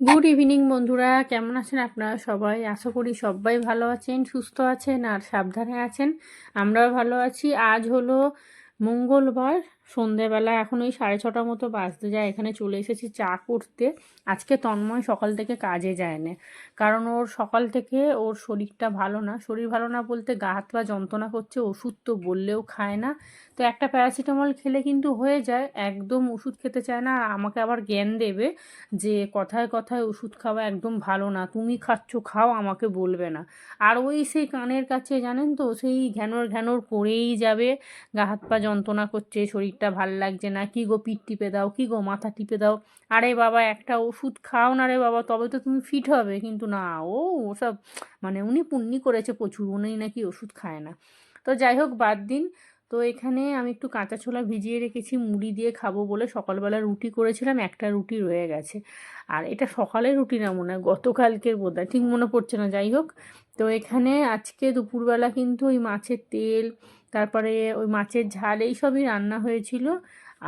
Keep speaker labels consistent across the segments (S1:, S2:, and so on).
S1: Good evening বন্ধুরা। কেমন আছেন আপনারা সবাই? আশা করি সবাই ভালো আছেন, সুস্থ আছেন আর সাবধানে আছেন। আমরাও ভালো আছি। আজ হলো মঙ্গলবার সন্ধেবেলা এখন ওই সাড়ে ছটার মতো বাজতে যায়। এখানে চলে এসেছি চা করতে। আজকে তন্ময় সকাল থেকে কাজে যায় না কারণ ওর সকাল থেকে ওর শরীরটা ভালো না। শরীর ভালো না বলতে গা হাত পা যন্ত্রণা করছে, ওষুধ তো বললেও খায় না। তো একটা প্যারাসিটামল খেলে কিন্তু হয়ে যায়, একদম ওষুধ খেতে চায় না। আমাকে আবার জ্ঞান দেবে যে কথায় কথায় ওষুধ খাওয়া একদম ভালো না। তুমি খাচ্ছ, খাও, আমাকে বলবে না। আর ওই সেই কানের কাছে, জানেন তো, সেই ঘ্যানোর ঘ্যানোর করেই যাবে। গা হাত পা যন্ত্রণা করছে শরীরটা ভালো লাগছে না। কি গো পিঠ টিপে দাও, কী গো মাথা টিপে দাও। আরে বাবা, একটা ওষুধ খাও না রে বাবা, তবে তো তুমি ফিট হবে। কিন্তু না, ও ওসব মানে উনি পুণ্যি করেছে প্রচুর, উনি নাকি ওষুধ খায় না। তো যাই হোক, বাদ দিন। তো এখানে আমি একটু কাঁচা ছোলা ভিজিয়ে রেখেছি, মুড়ি দিয়ে খাব বলে সকালবেলা রুটি করেছিলাম, একটা রুটি রয়ে গেছে। আর এটা সকালের রুটি না মনে হয়, গতকালকের বোধহয় ঠিক মনে পড়ছে না, যাই হোক। তো এখানে আজকে দুপুরবেলা কিন্তু ওই মাছের তেল, তারপরে ওই মাছের ঝাল এইসবই রান্না হয়েছিল।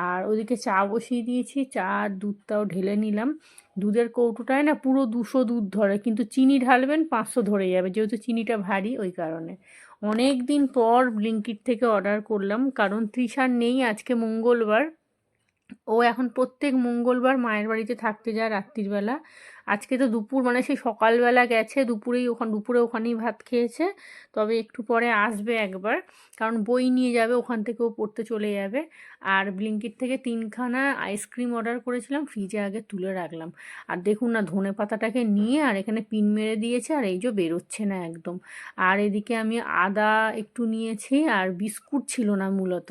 S1: আর ওদিকে চা বসিয়ে দিয়েছি, চা আর দুধটাও ঢেলে নিলাম। দুধের কৌটোটায় না পুরো দুশো দুধ ধরে, কিন্তু চিনি ঢালবেন পাঁচশো ধরে যাবে, যেহেতু চিনিটা ভারী ওই কারণে। অনেক দিন পর ব্লিঙ্কিট থেকে অর্ডার করলাম, কারণ তৃষার নেই আজকে মঙ্গলবার। ও এখন প্রত্যেক মঙ্গলবার মায়ের বাড়িতে থাকতে যায় রাত্রিবেলা। আজকে তো দুপুর মানে সেই সকালবেলা গেছে, দুপুরেই ওখান, দুপুরে ওখানেই ভাত খেয়েছে। তবে একটু পরে আসবে একবার, কারণ বই নিয়ে যাবে, ওখান থেকেও পড়তে চলে যাবে। আর ব্লিঙ্কিট থেকে তিনখানা আইসক্রিম অর্ডার করেছিলাম, ফ্রিজে আগে তুলে রাখলাম। আর দেখুন না, ধনে পাতাটাকে নিয়ে আর এখানে পিন মেরে দিয়েছে, আর এই যে বেরোচ্ছে না একদম। আর এদিকে আমি আদা একটু নিয়েছি, আর বিস্কুট ছিল না মূলত।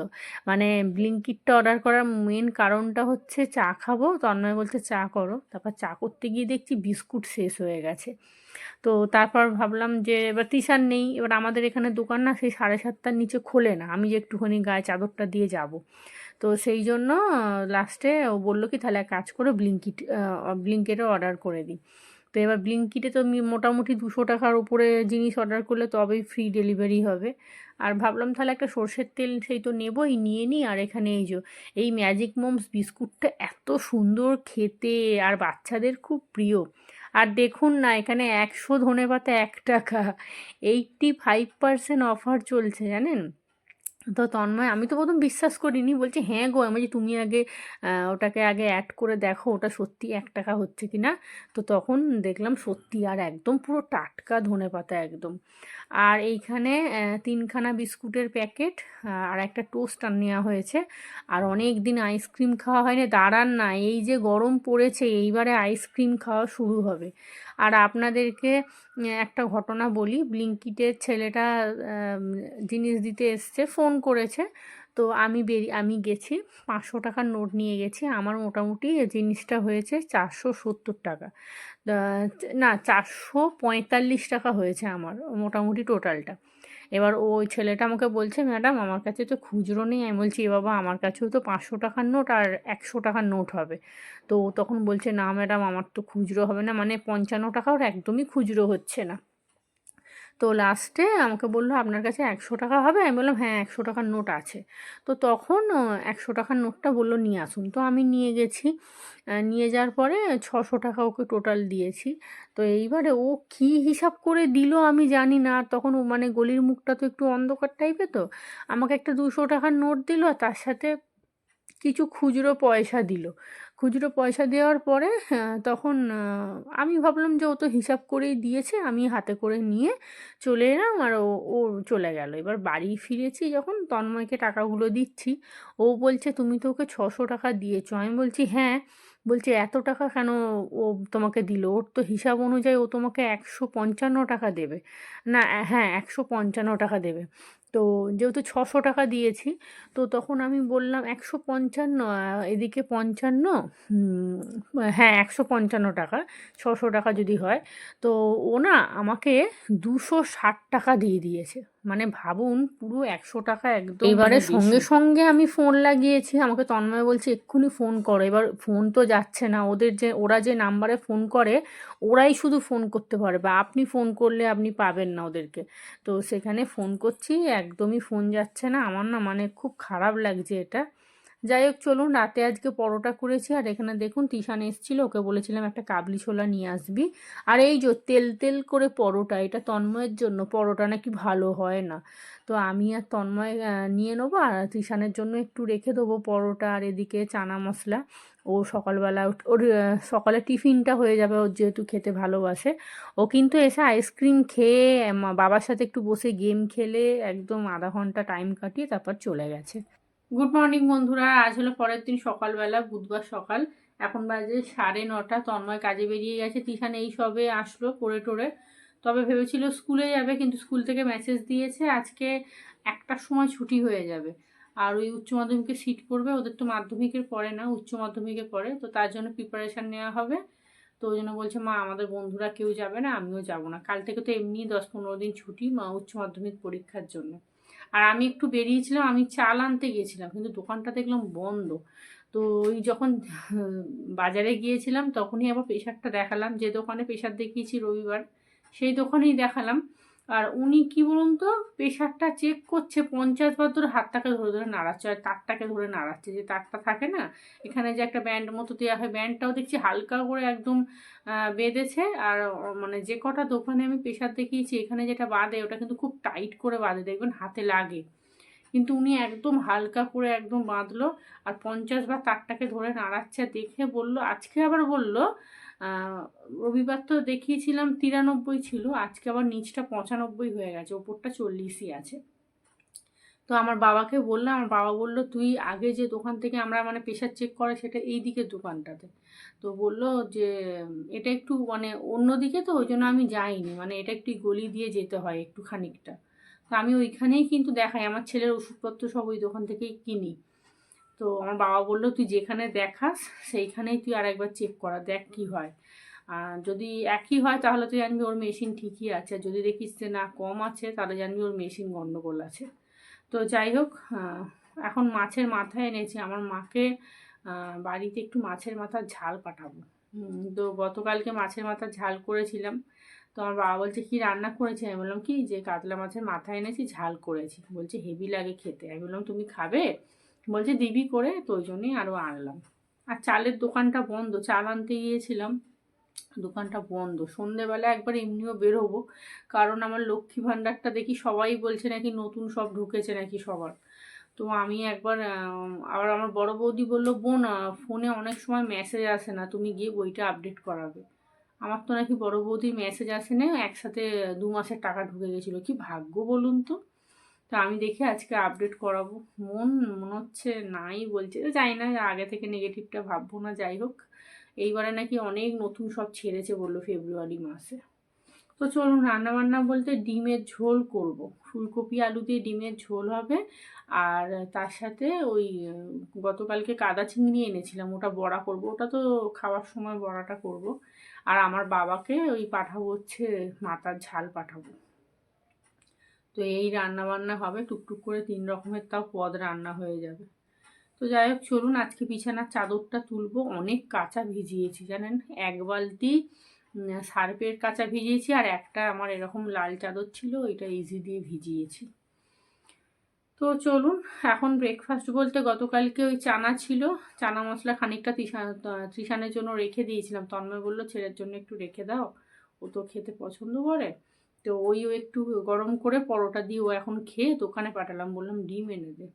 S1: মানে ব্লিঙ্কিটটা অর্ডার করার মেন কারণটা হচ্ছে চা খাব তন্ময় বলছে, চা করো। তারপর চা করতে গিয়ে দেখছি বিস্কুট শেষ হয়ে গেছে। তো তারপর ভাবলাম যে এবার টিশার নেই, এবার আমাদের এখানে দোকান না সেই সাড়ে সাতটার নিচে খোলে না, আমি যে একটুখানি গায়ে চাদরটা দিয়ে যাব। তো সেই জন্য লাস্টে ও বলল কি, তাহলে কাজ করে ব্লিঙ্কিট ব্লিঙ্কেটে অর্ডার করে দিই। তো এবার ব্লিঙ্কিটে তো মোটামুটি দুশো টাকার উপরে জিনিস অর্ডার করলে তবেই ফ্রি ডেলিভারি হবে। আর ভাবলাম তাহলে একটা সর্ষের তেল সেই তো নেবই, নিয়ে নিই। আর এখানে এই যে, এই ম্যাজিক মোমস বিস্কুটটা এত সুন্দর খেতে আর বাচ্চাদের খুব প্রিয়। আর দেখুন না, এখানে একশো ধনে পাতা এক টাকা। এইটটি ফাইভ পার্সেন্ট অফার চলছে, জানেন? তো তন্ময়, আমি তো প্রথম বিশ্বাস করিনি। বলছি হ্যাঁ গো, আমি যে তুমি আগে ওটাকে আগে অ্যাড করে দেখো, ওটা সত্যি এক টাকা হচ্ছে কি না তো তখন দেখলাম সত্যি, আর একদম পুরো টাটকা ধনে পাতা একদম। আর এইখানে তিনখানা বিস্কুটের প্যাকেট আর একটা টোস্ট নেওয়া হয়েছে। আর অনেক দিন আইসক্রিম খাওয়া হয়নি। দাঁড়ান না, এই যে গরম পড়েছে, এইবারে আইসক্রিম খাওয়া শুরু হবে। আর আপনাদেরকে একটা ঘটনা বলি। ব্লিঙ্কিটের ছেলেটা জিনিস দিতে এসছে, ফোন করেছে। তো আমি বেরিয়ে আমি গেছি, পাঁচশো টাকার নোট নিয়ে গেছি। আমার মোটামুটি জিনিসটা হয়েছে চারশো সত্তর টাকা। না, চারশো পঁয়তাল্লিশ টাকা হয়েছে আমার মোটামুটি টোটালটা। এবার ওই ছেলেটা আমাকে বলছে, ম্যাডাম, আমার কাছে তো খুচরো নেই। আমি বলছি, এ বাবা, আমার কাছেও তো পাঁচশো টাকার নোট আর একশো টাকার নোট হবে। তো ও তখন বলছে, না, ম্যাডাম, আমার তো খুচরো হবে না। মানে পঞ্চান্ন টাকাও একদমই খুচরো হচ্ছে না। তো লাস্টে আমাকে বলল, আপনার কাছে একশো টাকা হবে? আমি বললাম হ্যাঁ একশো টাকার নোট আছে। তো তখন একশো টাকার নোটটা বলল, নিয়ে আসুন। তো আমি নিয়ে গেছি। নিয়ে যাওয়ার পরে ছশো টাকা ওকে টোটাল দিয়েছি। তো এইবারে ও কী হিসাব করে দিল আমি জানি না। আর তখন ও মানে গলির মুখটা তো একটু অন্ধকার টাইপের তো। আমাকে একটা দুশো টাকার নোট দিল আর তার সাথে কিছু খুচরো পয়সা দিল। খুচরো পয়সা দেওয়ার পরে তখন আমি ভাবলাম যে ও তো হিসাব করেই দিয়েছে, আমি হাতে করে নিয়ে চলে এলাম আর ও ও চলে গেল। এবার বাড়ি ফিরেছি যখন তন্ময়কে টাকাগুলো দিচ্ছি। ও বলছে, তুমি তো ওকে ছশো টাকা দিয়েছ। আমি বলছি হ্যাঁ। বলছে, এত টাকা কেন ও তোমাকে দিল? ওর তো হিসাব অনুযায়ী ও তোমাকে একশো পঞ্চান্ন টাকা দেবে। না হ্যাঁ একশো পঞ্চান্ন টাকা দেবে। তো যেহেতু ছশো টাকা দিয়েছি তো তখন আমি বললাম একশো পঞ্চান্ন এদিকে পঞ্চান্ন হ্যাঁ একশো পঞ্চান্ন টাকা ছশো টাকা যদি হয়। তো ও না আমাকে দুশো ষাট টাকা দিয়ে দিয়েছে। মানে ভাবুন পুরো একশো টাকা একদম এবারে মানে সঙ্গে সঙ্গে আমি ফোন লাগিয়েছি আমাকে তন্ময় বলছে এক্ষুনি ফোন করো। এবার ফোন তো যাচ্ছে না ওদের যে ওরা যে নাম্বারে ফোন করে ওরাই শুধু ফোন করতে পারে বা আপনি ফোন করলে আপনি পাবেন না ওদেরকে। তো সেখানে ফোন করছি একদমই ফোন যাচ্ছে না। আমার না মানে খুব খারাপ লাগছে এটা। যাই হোক, চলুন রাতে আজকে পরোটা করেছি। আর এখানে দেখুন টিশান এসেছিল, ওকে বলেছিলাম একটা কাবলি ছোলা নিয়ে আসবি। আর এই যে তেল তেল করে পরোটা, এটা তন্ময়ের জন্য। পরোটা নাকি ভালো হয় না। তো আমি আর তন্ময় নিয়ে নেব। আর ত্রিশানের জন্য একটু রেখে দেবো পরোটা। আর এদিকে চানা মশলা। ও সকালবেলা ওর সকালে টিফিনটা হয়ে যাবে ওর যেহেতু খেতে ভালোবাসে। ও কিন্তু এসে আইসক্রিম খেয়ে বাবার সাথে একটু বসে গেম খেলে, একদম আধা ঘণ্টা টাইম কাটিয়ে তারপর চলে গেছে। গুড মর্নিং বন্ধুরা, আজ হলো পরের দিন সকালবেলা, বুধবার সকাল। এখন বাজে সাড়ে নটা, তন্ময় কাজে বেরিয়ে গেছে। তিশান এই সবে, আসলো পড়ে টোরে তবে ভেবেছিল স্কুলে যাবে, কিন্তু স্কুল থেকে মেসেজ দিয়েছে, আজকে একটার সময় ছুটি হয়ে যাবে। আর ওই উচ্চ মাধ্যমিকের সিট পড়বে, ওদের তো মাধ্যমিকের পরে না, উচ্চ মাধ্যমিকের পরে তো তার জন্য প্রিপারেশান নেওয়া হবে। তো ওই জন্য বলছে, মা, আমাদের বন্ধুরা কেউ যাবে না, আমিও যাব না। কাল থেকে তো এমনি দশ পনেরো দিন ছুটি মা, উচ্চ মাধ্যমিক পরীক্ষার জন্য। আর আমি একটু বেরিয়েছিলাম, আমি চাল আনতে গিয়েছিলাম, কিন্তু দোকানটা দেখলাম বন্ধ। তো ওই যখন বাজারে গিয়েছিলাম, তখনই আবার প্রেশারটা দেখালাম, যে দোকানে প্রেশার দেখিয়েছি রবিবার, সেই দোকানেই দেখালাম। আর উনি কি বলুন তো, প্রেশারটা চেক করছে, পঞ্চাশ বার ধরে হাতটাকে ধরে ধরে নাড়াচ্ছে, আর তারটাকে ধরে নাড়াচ্ছে, যে তারটা থাকে না, এখানে যে একটা ব্যান্ড মতো দেওয়া হয় ব্যান্ডটাও দেখছি হালকা করে একদম বেঁধেছে, আর মানে যে কটা দোকানে আমি প্রেশার দেখিয়েছি, এখানে যেটা বাঁধে, ওটা কিন্তু খুব টাইট করে বাঁধে, দেখবেন হাতে লাগে। কিন্তু উনি একদম হালকা করে একদম বাঁধলো, আর পঞ্চাশ বার তারটাকে ধরে নাড়াচ্ছে, দেখে বলল, আজকে আবার বলল রবিবার তো দেখিয়েছিলাম তিরানব্বই ছিল, আজকে আবার নিচটা পঁচানব্বই হয়ে গেছে, ওপরটা চল্লিশই আছে। তো আমার বাবাকে বললাম, আমার বাবা বলল, তুই আগে যে দোকান থেকে আমরা মানে প্রেশার চেক করে সেটা এই দিকের দোকানটাতে। তো বলল যে, এটা একটু মানে অন্য দিকে তো, ওই জন্য আমি যাইনি মানে এটা একটু গলি দিয়ে যেতে হয় একটু খানিকটা। তো আমি ওইখানেই কিন্তু দেখাই, আমার ছেলের ওষুধপত্র সব ওই দোকান থেকেই কিনি। তো আমার বাবা বলল তুই যেখানে দেখাস সেইখানেই তুই আর একবার চেক করা দেখ কি হয়। আর যদি একই হয় তাহলে তুই জানবি ওর মেশিন ঠিকই আছে। আর যদি দেখিস যে না কম আছে তাহলে জানবি ওর মেশিন গণ্ডগোল আছে। তো যাই হোক এখন মাছের মাথা এনেছি। আমার মাকে বাড়িতে একটু মাছের মাথার ঝাল পাঠাবো। তো গতকালকে মাছের মাথার ঝাল করেছিলাম। তো আমার বাবা বলছে কি রান্না করেছি? আমি বললাম কি যে কাতলা মাছের মাথা এনেছি ঝাল করেছি। বলছে হেভি লাগে খেতে। আমি বললাম তুমি খাবে? বলছে দিবি করে তো ওই জন্যই আরও আনলাম। আর চালের দোকানটা বন্ধ, চাল আনতে গিয়েছিলাম, দোকানটা বন্ধ। সন্ধেবেলা একবার এমনিও বেরোবো, কারণ আমার লক্ষ্মী ভাণ্ডারটা দেখি সবাই বলছে নাকি নতুন সব ঢুকেছে নাকি সবার। তো আমি একবার আবার আমার বড় বৌদি বলল, বোন ফোনে অনেক সময় মেসেজ আসে না, তুমি গিয়ে বইটা আপডেট করাবে। আমার তো নাকি বড় বৌদির মেসেজ আসে না একসাথে দু মাসের টাকা ঢুকে গেছিল। কি ভাগ্য বলুন তো? তো আমি দেখি আজকে আপডেট করাবো। মন, মনে হচ্ছে নাই বলছে। যাই না, আগে থেকে নেগেটিভটা ভাববো না, যাই হোক। এইবারে নাকি অনেক নতুন সব ছেড়েছে বলল ফেব্রুয়ারি মাসে। তো চলুন, রান্নাবান্না বলতে ডিমের ঝোল করব। ফুলকপি, আলু দিয়ে ডিমের ঝোল হবে। আর তার সাথে ওই, গতকালকে কাদা চিংড়ি এনেছিলাম, ওটা বড়া করব। ওটা তো খাওয়ার সময় বড়াটা করব। আর আমার বাবাকে ওই পাঠাবো হচ্ছে মাথার ঝাল পাঠাবো। তো এই রান্না বান্না হবে টুকটুক করে তিন রকমের তাও পদ রান্না হয়ে যাবে। তো যাই হোক চলুন আজকে বিছানার চাদরটা তুলবো। অনেক কাঁচা ভিজিয়েছি জানেন? এক বালতি উম, সার্ফের কাঁচা ভিজিয়েছি আর একটা আমার এরকম লাল চাদর ছিল ওইটা ইজি দিয়ে ভিজিয়েছি। তো চলুন এখন ব্রেকফাস্ট বলতে গতকালকে ওই চানা ছিল। চানা মশলা খানিকটা তৃষা তৃষানের জন্য রেখে দিয়েছিলাম। তন্ময় বলল ছেলের জন্য একটু রেখে দাও। ও তো খেতে পছন্দ করে। তো ওই ও একটু গরম করে পরোটা দিয়ে ও এখন খেয়ে দোকানে পাঠালাম, বললাম ডিম এনে দে।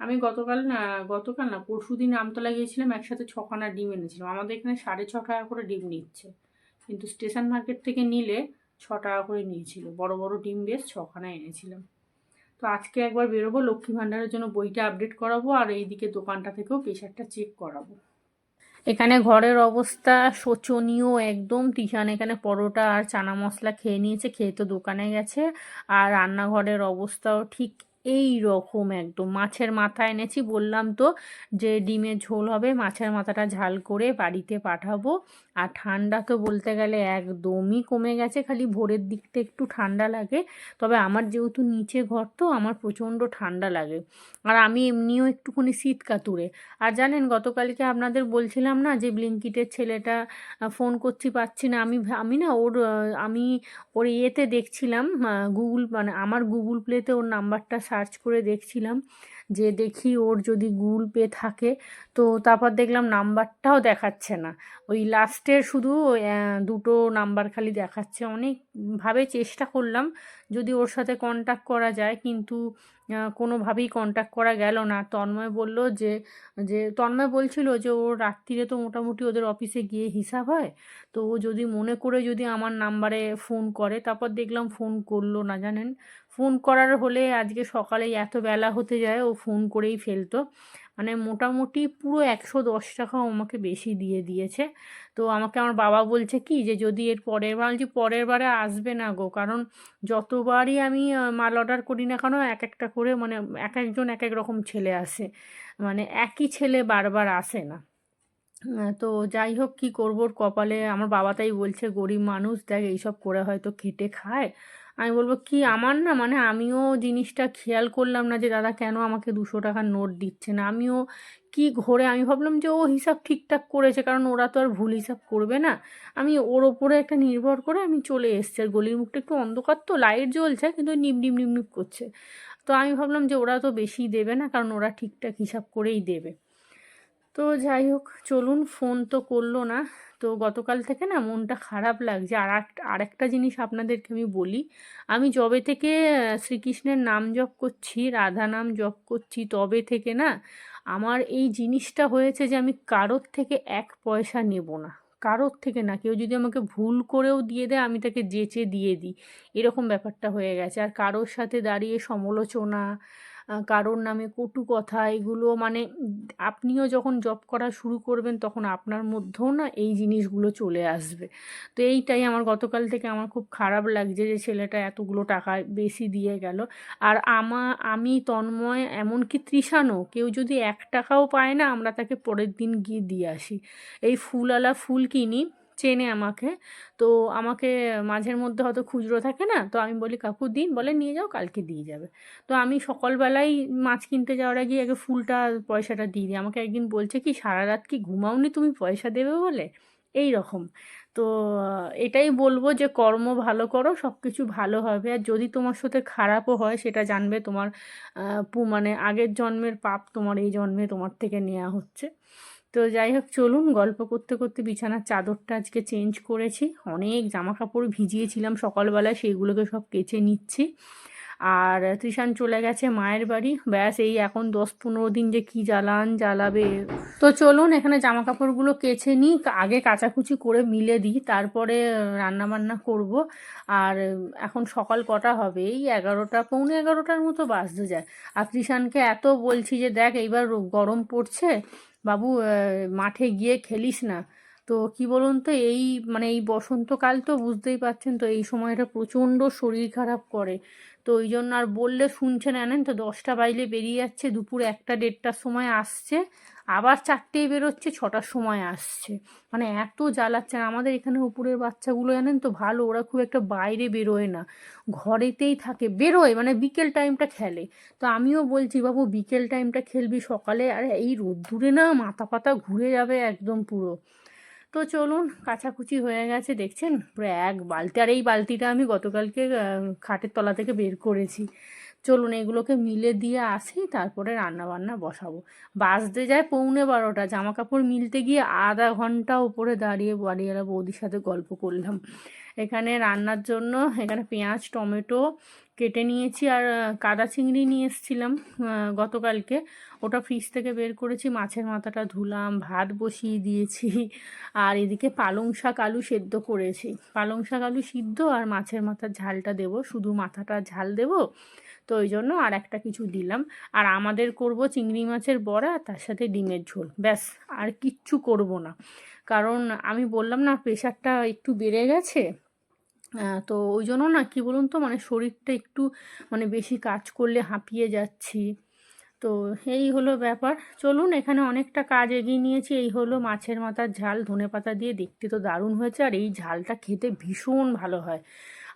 S1: আমি গতকাল না গতকাল না পরশু দিন আমতলা গিয়েছিলাম, একসাথে ছখানা ডিম এনেছিলাম। আমাদের এখানে সাড়ে ছ টাকা করে ডিম নিচ্ছে। কিন্তু স্টেশন মার্কেট থেকে নিলে ছ টাকা করে নিয়েছিল। বড় বড় ডিম বেশ ছখানা এনেছিলাম। তো আজকে একবার বেরোবো, লক্ষ্মী ভাণ্ডারের জন্য বইটা আপডেট করাবো আর এইদিকে দোকানটা থেকেও প্রেশারটা চেক করাবো। এখানে ঘরের অবস্থা শোচনীয় একদম। টিশান এখানে পরোটা আর চানা মশলা খেয়ে নিয়েছে, খেয়ে তো দোকানে গেছে। আর রান্নাঘরের অবস্থাও ঠিক এই রকম একদম। মাছের মাথা এনেছি, বললাম তো যে ডিমের ঝোল হবে, মাছের মাথাটা ঝাল করে বাড়িতে পাঠাবো। আর ঠান্ডা তো বলতে গেলে একদমই কমে গেছে, খালি ভোরের দিকটা একটু ঠান্ডা লাগে। তবে আমার যেহেতু নিচে ঘর, তো আমার প্রচণ্ড ঠান্ডা লাগে। আর আমি এমনিও একটুখানি শীত কাতুরে। আর জানেন, গতকালকে আপনাদের বলছিলাম না যে ব্লিঙ্কিটের ছেলেটা ফোন করছি, পাচ্ছি না। আমি আমি না ওর, আমি ওর ইয়েতে দেখছিলাম গুগল মানে আমার গুগল প্লেতে ওর নাম্বারটা সার্চ করে দেখছিলাম, যে দেখি ওর যদি গুগল পে থাকে, তো তারপর দেখলাম নাম্বারটাও দেখাচ্ছে না। ওই লাস্টের শুধু দুটো নাম্বার খালি দেখাচ্ছে। অনেকভাবে চেষ্টা করলাম যদি ওর সাথে কন্ট্যাক্ট করা যায়, কিন্তু কোনোভাবেই কন্ট্যাক্ট করা গেল না। তন্ময় বলল যে যে, তন্ময় বলছিল যে, ও রাত্রিরে তো মোটামুটি ওদের অফিসে গিয়ে হিসাব হয়। তো ও যদি মনে করে যদি আমার নাম্বারে ফোন করে, তারপর দেখলাম ফোন করল না জানেন। ফোন করার হলে আজকে সকালে এত বেলা হতে যায়, ও ফোন করেই ফেলতো। মানে মোটামুটি পুরো একশো দশ টাকা আমাকে বেশি দিয়ে দিয়েছে। তো আমাকে আমার বাবা বলছে কি যে, যদি এর পরের বার যে পরের বারে আসবে না গো। কারণ যতবারই আমি মাল অর্ডার করি না কেন, এক একটা করে মানে এক একজন এক এক রকম ছেলে আসে। মানে একই ছেলে বারবার আসে না। তো যাই হোক, কী করব? কপালে আমার বাবা তাই বলছে, গরিব মানুষ, দেখ, এইসব করে হয়তো খেটে খায়। আমি বলব, কি আমার না মানে আমিও জিনিসটা খেয়াল করলাম না যে দাদা কেন আমাকে দুশো টাকার নোট দিচ্ছে না। আমিও কি ঘোরে, আমি ভাবলাম যে ও হিসাব ঠিকঠাক করেছে, কারণ ওরা তো আর ভুল হিসাব করবে না। আমি ওর ওপরে একটা নির্ভর করে আমি চলে এসেছি। আর গলির মুখটা একটু অন্ধকার তো লাইট জ্বলছে, কিন্তু নিপ নিপ নিপ নিপ করছে। তো আমি ভাবলাম যে ওরা তো বেশি দেবে না, কারণ ওরা ঠিকঠাক হিসাব করেই দেবে। তো যাই হোক, চলুন ফোন তো করল না। তো গতকাল থেকে না মনটা খারাপ লাগছে। আর আর একটা জিনিস আপনাদেরকে আমি বলি। আমি যবে থেকে শ্রীকৃষ্ণের নাম জপ করছি, রাধা নাম জপ করছি, তবে থেকে না আমার এই জিনিসটা হয়েছে যে আমি কারোর থেকে এক পয়সা নেব না। কারোর থেকে না। কেউ যদি আমাকে ভুল করেও দিয়ে দেয়, আমি তাকে যেচে দিয়ে দিই। এরকম ব্যাপারটা হয়ে গেছে। আর কারোর সাথে দাঁড়িয়ে সমালোচনা কারোর নামে কটু কথা, এগুলো মানে আপনিও যখন জব করা শুরু করবেন তখন আপনার মধ্যেও না এই জিনিসগুলো চলে আসবে। তো এইটাই আমার গতকাল থেকে আমার খুব খারাপ লাগছে যে ছেলেটা এতগুলো টাকা বেশি দিয়ে গেল। আর আমা, আমি তন্ময় এমনকি তৃষানও কেউ যদি এক টাকাও পায় না আমরা তাকে পরের দিন গিয়ে দিয়ে আসি। এই ফুলওয়ালা ফুল কিনি চেনে আমাকে। তো আমাকে মাঝের মধ্যে হয়তো খুচরো থাকে না, তো আমি বলি, কাকু, দিন বলে নিয়ে যাও, কালকে দিয়ে যাবে। তো আমি সকালবেলায় মাছ কিনতে যাওয়ার আগে আগে ফুলটা, পয়সাটা দিয়ে দিই। আমাকে একদিন বলছে কি, সারা রাত কি ঘুমাওনি তুমি পয়সা দেবে বলে? এই রকম। তো এটাই বলব যে, কর্ম ভালো করো সব কিছু ভালো হবে। আর যদি তোমার সাথে খারাপও হয়, সেটা জানবে তোমার মানে আগের জন্মের পাপ তোমার এই জন্মে তোমার থেকে নেওয়া হচ্ছে। তো যাই হোক, চলুন গল্প করতে করতে বিছানার চাদরটা আজকে চেঞ্জ করেছি। অনেক জামা কাপড় ভিজিয়েছিলাম সকালবেলায়, সেইগুলোকে সব কেচে নিচ্ছি। আর তৃষান চলে গেছে মায়ের বাড়ি। ব্যাস, এই এখন দশ পনেরো দিন যে কি জ্বালান জ্বালাবে। তো চলুন, এখানে জামা কাপড়গুলো কেচে নিই, আগে কাচাকুচি করে মিলে দিই, তারপরে রান্না বান্না করব। আর এখন সকাল কটা হবে? এই এগারোটা, পৌনে এগারোটার মতো বাজতে যায়। আর তৃষানকে এত বলছি যে, দেখ, এইবার গরম পড়ছে, বাবু মাঠে গিয়ে খেলিস না। তো কি বলুন তো, এই মানে এই বসন্তকাল তো বুঝতেই পারছেন তো, এই সময়টা প্রচণ্ড শরীর খারাপ করে। তো ওই জন্য আর বললে শুনছে না, জানেন তো? দশটা বাইলে বেরিয়ে যাচ্ছে, দুপুর একটা দেড়টার সময় আসছে, আবার চারটেই বেরোচ্ছে, ছটার সময় আসছে। মানে এত জ্বালাচ্ছে আমাদের এখানে উপরের বাচ্চাগুলো, জানেন তো, ভালো। ওরা খুব একটা বাইরে বেরোয় না। ঘরেতেই থাকে, বেরোয় মানে বিকেল টাইমটা খেলে। তো আমিও বলছি, বাবু, বিকেল টাইমটা খেলবি সকালে। আর, এই রোদ্দুরে না মাথা পাতা ঘুরে যাবে একদম পুরো। তো চলুন কাছাকুচি হয়ে গেছে, দেখছেন? পুরো এক বালতি। আর এই বালতিটা আমি গতকালকে খাটের তলা থেকে বের করেছি। চলুন এগুলোকে মিলে দিয়ে আসি, তারপরে রান্না বান্না বসাবো। বাসতে যায় পৌনে বারোটা জামা কাপড় মিলতে গিয়ে আধা ঘণ্টা উপরে দাঁড়িয়ে বাড়িওয়ালা বৌদির সাথে গল্প করলাম। এখানে রান্নার জন্য এখানে পেঁয়াজ, টমেটো কেটে নিয়েছি আর কাদা চিংড়ি নিয়ে এসেছিলাম গতকালকে। ওটা ফ্রিজ থেকে বের করেছি, মাছের মাথাটা ধুলাম, ভাত বসিয়ে দিয়েছি আর এদিকে পালং শাক আলু সেদ্ধ করেছি। পালং শাক আলু সিদ্ধ আর মাছের মাথার ঝালটা দেব, শুধু মাথাটা ঝাল দেব, তো ওই জন্য আর একটা কিছু দিলাম। আর আমাদের করব চিংড়ি মাছের বড়া, তার সাথে ডিমের ঝোল। ব্যাস, আর কিচ্ছু করব না। কারণ আমি বললাম না, প্রেশারটা একটু বেড়ে গেছে তো ওই জন্য না কী বলুন তো মানে শরীরটা একটু মানে বেশি কাজ করলে হাঁপিয়ে যাচ্ছি। তো এই হলো ব্যাপার। চলুন এখানে অনেকটা কাজ এগিয়ে নিয়েছি। এই হলো মাছের মাথার ঝাল ধনে পাতা দিয়ে দেখতে তো দারুণ হয়েছে। আর এই ঝালটা খেতে ভীষণ ভালো হয়।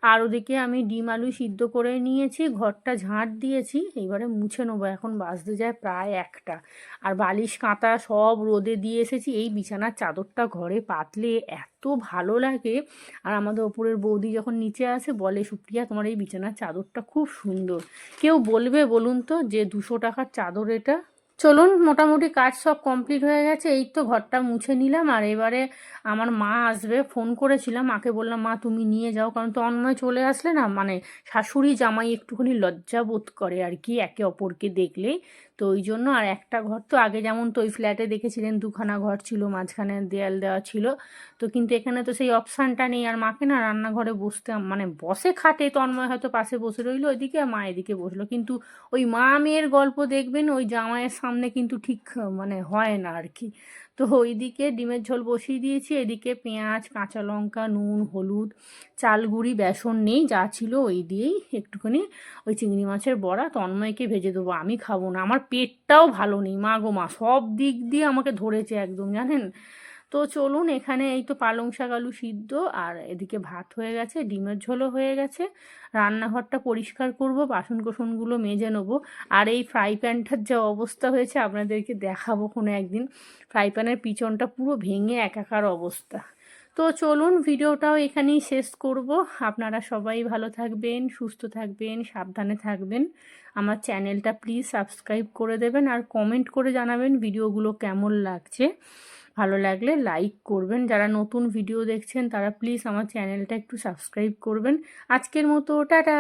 S1: আর ওদিকে আমি ডিম আলু সিদ্ধ করে নিয়েছি, ঘরটা ঝাঁট দিয়েছি এবারে মুছে নেব। এখন বাজতে যায় প্রায় একটা। আর বালিশ কাঁথা সব রোদে দিয়ে এসেছি, এই বিছানার চাদরটা ঘরে পাতলে এত ভালো লাগে। আর আমাদের ওপরের বৌদি যখন নিচে আসে, বলে, সুপ্রিয়া, তোমার এই বিছানার চাদরটা খুব সুন্দর। কেউ বলবে বলুন তো যে দুশো টাকার চাদর এটা? চলুন, মোটামুটি কাজ সব কমপ্লিট হয়ে গেছে, এই তো ঘরটা মুছে নিলাম। আর এবারে আমার মা আসবে, ফোন করেছিলাম, মাকে বললাম, মা, তুমি নিয়ে যাও। কারণ তো অন্যয় চলে আসলে না মানে শাশুড়ি জামাই একটুখানি লজ্জা বোধ করে আর কি, একে অপরকে দেখলেই। তো ওই জন্য আর একটা ঘর তো আগে যেমন তো ওই ফ্ল্যাটে দেখেছিলেন দুখানা ঘর ছিল, মাঝখানে দেয়াল দেওয়া ছিল। তো কিন্তু এখানে তো সেই অপশানটা নেই আর মাকে না রান্নাঘরে বসতে মানে বসে খাটে, তন্ময় হয়তো পাশে বসে রইল, ওইদিকে আর মা এদিকে বসল। কিন্তু ওই মা মেয়ের গল্প দেখবেন, ওই জামাইয়ের সামনে কিন্তু ঠিক মানে হয় না আর কি। তো ওইদিকে ডিমের ঝোল বসিয়ে দিয়েছি। এদিকে পেঁয়াজ, কাঁচা লঙ্কা, নুন, হলুদ, চাল, গুঁড়ি, বেসন নেই, যা ছিল ওই দিয়েই একটুখানি ওই চিংড়ি মাছের বড়া তন্ময়কে ভেজে দেবো। আমি খাব না। আমার পেটটাও ভালো নেই, মা গো মা। সব দিক দিয়ে আমাকে ধরেছে একদম, জানেন? তো চলুন এখানে এই তো পালং শাক আলু সিদ্ধ, আর এদিকে ভাত হয়ে গেছে, ডিমের ঝোলও হয়ে গেছে। রান্নাঘরটা পরিষ্কার করব বাসন কোসনগুলো মেজে নেব। আর এই ফ্রাই প্যানটার যা অবস্থা হয়েছে আপনাদেরকে দেখাবো কোনো একদিন। ফ্রাই প্যানের পিছনটা পুরো ভেঙে একাকার অবস্থা। তো চলুন ভিডিওটাও এখানেই শেষ করব। আপনারা সবাই ভালো থাকবেন, সুস্থ থাকবেন, সাবধানে থাকবেন। আমার চ্যানেলটা প্লিজ সাবস্ক্রাইব করে দেবেন আর কমেন্ট করে জানাবেন ভিডিওগুলো কেমন লাগছে। ভালো লাগলে লাইক করবেন। যারা নতুন ভিডিও দেখছেন, তারা প্লিজ আমার চ্যানেলটা একটু সাবস্ক্রাইব করবেন। আজকের মতো, টাটা!